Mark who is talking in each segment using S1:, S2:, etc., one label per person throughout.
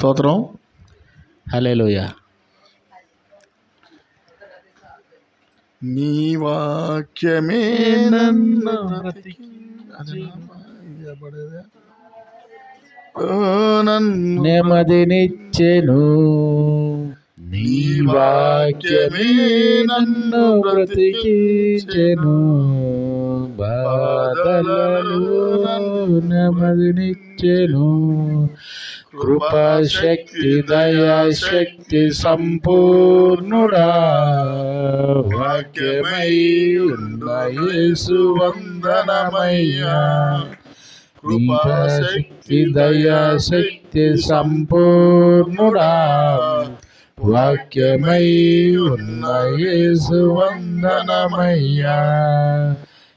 S1: స్తోత్రం. హలేలోయ నీ వాక్యమే నన్ను నన్ను
S2: నెమ్మదినిచ్చెను. నీ వాక్యమే నన్ను బ్రతికించెను. బాధలలో నెమ్మదినిచ్చెను. కృపాశక్తి దయాశక్తి సంపూర్ణుడా. వాక్యమై ఉన్న యేసు వందనమయ్యా. కృపాశక్తి దయాశక్తి సంపూర్ణుడా. వాక్యమై ఉన్న యేసు వందనమయ్యా.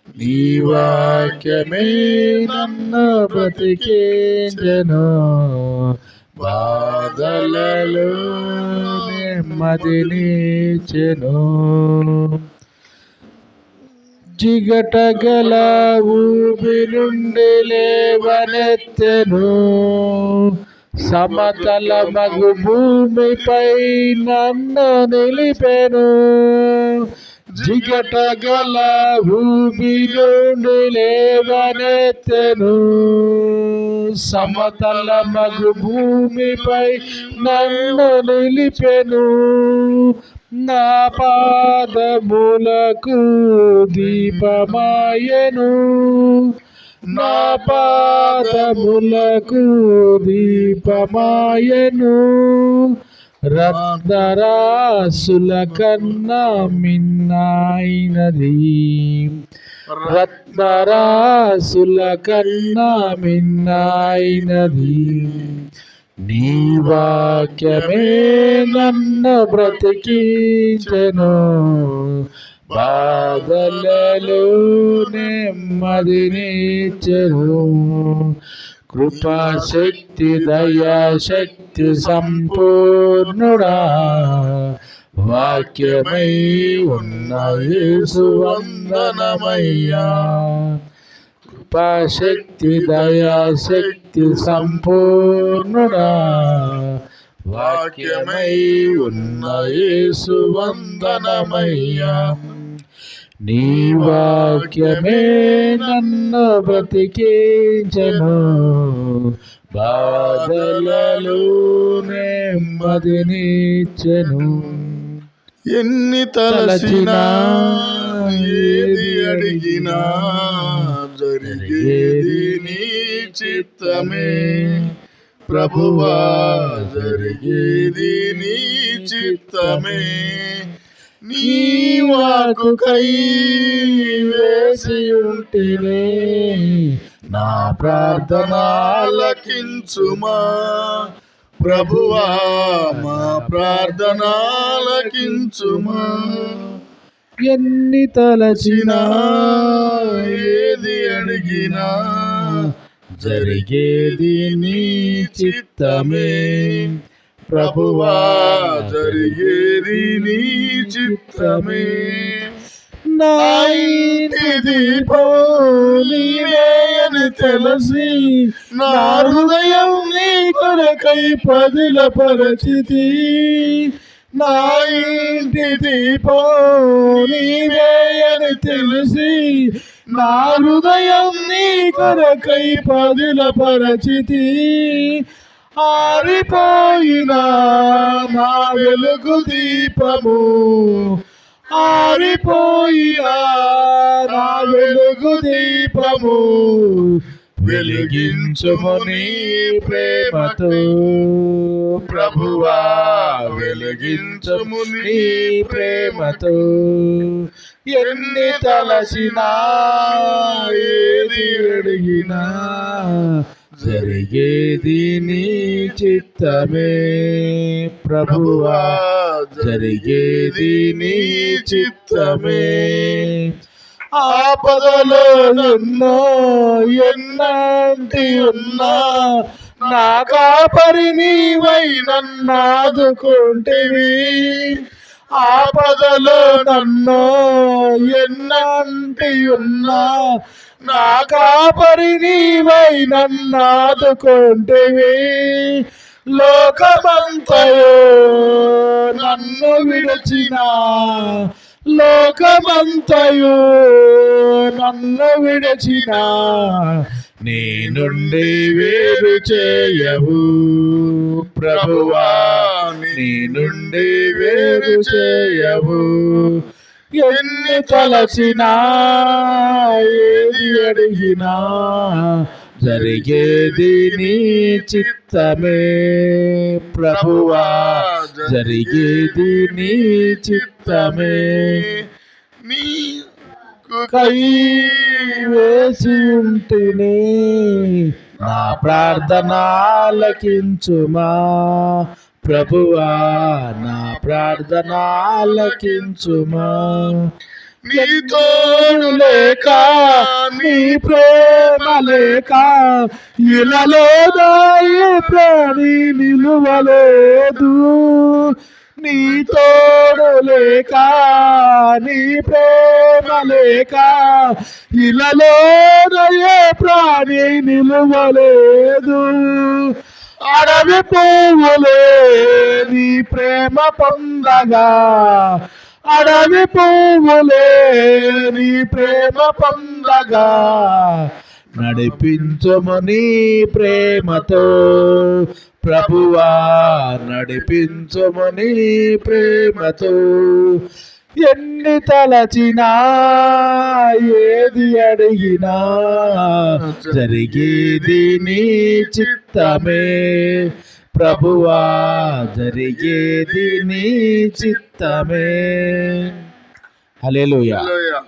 S2: నీ వాక్యమే నన్ను బ్రతికించెను బాధలలో నెమ్మదినిచ్చెను జిగట గల ఊబి లేవనెత్తెను. సమతల మగు భూమిపై నన్ను నిలిపెను. జిగటగల గల లేవనెత్తెను. సమతల మగు భూమిపై నన్ను నిలిపెను. నా పాదములకు దీపమాయను. నా పాదములకు దీపమాయను. రత్నరాసుల కన్నా మిన్నాయినది రత్నరాసుల కన్నా మిన్నాయినది నీ వాక్యమే నన్ను బ్రతికించను. బాధలలో నెమ్మదినిచ్చెను. కృపాశక్తి దయాశక్తి సంపూర్ణుడా వాక్యమై ఉన్న యేసు కృపాశక్తి దయాశక్తి సంపూర్ణుడా వాక్యమై ఉన్న యేసు వందనమయ్యా. నీ వాక్యమే నన్ను బ్రతికించను. బాధలలో నెమ్మదినిచ్చెను.
S1: ఎన్ని తలచినా ఏది అడిగినా జరిగేది నీ చిత్తమే. ప్రభువా జరిగేది నీ చిత్తమే. నీ వాకు కై వేసి ఉంటేనే నా ప్రార్థన ఆలకించుమా ప్రభువా మా ప్రార్థన ఆలకించుమా
S2: ఎన్ని తలచినా
S1: ఏది అడిగినా జరిగేది నీ చిత్తమే. ప్రభువా జరిగేది నీ చిత్తమే.
S2: నా ఇంటి తెలిసి
S1: నా హృదయం నీ
S2: కొరకై పదిల పరిచితి నా ఇంటి తెలిసి నా హృదయం నీ కొరకై పదిల పరిచితి ఆరిపోయిన నా వెలుగు దీపము. ఆరిపోయిన నా వెలుగు దీపము. వెలిగించుము నీ ప్రేమతో. ప్రభువా వెలిగించుము నీ ప్రేమతో. ఎన్ని తలసినా ఏది అడిగినా జరిగేది నీ చిత్తమే ప్రభువా. జరిగేది నీ చిత్తమే. ఆపదలో ఎన్నో ఎన్నంటి ఉన్నా నా కాపరి నీవై నన్నాదుకుంటేవి ఆపదలో నన్ను ఎన్నంటి ఉన్నా నా కాపరి నీవై నన్నాదుకుంటివి లోకమంతయో నన్ను విడిచిన. లోకమంతయో నన్ను విడిచిన. నీ వేరు చేయవు. ప్రభువా నీ వేరు చేయవు. ఎన్ని తలచినా ఏది అడిగినా జరిగేది నీ చిత్తమే ప్రభువా జరిగేది నీ చిత్తమే.
S1: నీ
S2: కై వేసి ఉంటిని నా ప్రార్థన ఆలకించుమా ప్రభువా నా ప్రార్థన ఆలకించుమా.
S1: నీ
S2: తోడు లేక నీ ప్రేమ లేక ఇలాలో దాయి ప్రాణి నిలువలేదు. నీ తోడు లేక నీ ప్రేమ లేక ఇలాలో దయే ప్రాణి నిలువలేదు. అడవి పువ్వులే నీ ప్రేమ పొందగా. అడవి పువ్వులే నీ ప్రేమ పొందగా. నడిపించమని ప్రేమతో. ప్రభువా నడిపించమని ప్రేమతో. ఎన్ని తలచినా ఏది అడిగినా జరిగేది నీ చిత్తమే. ప్రభువా జరిగేది నీ చిత్తమే. హల్లెలూయా.
S1: హల్లెలూయా.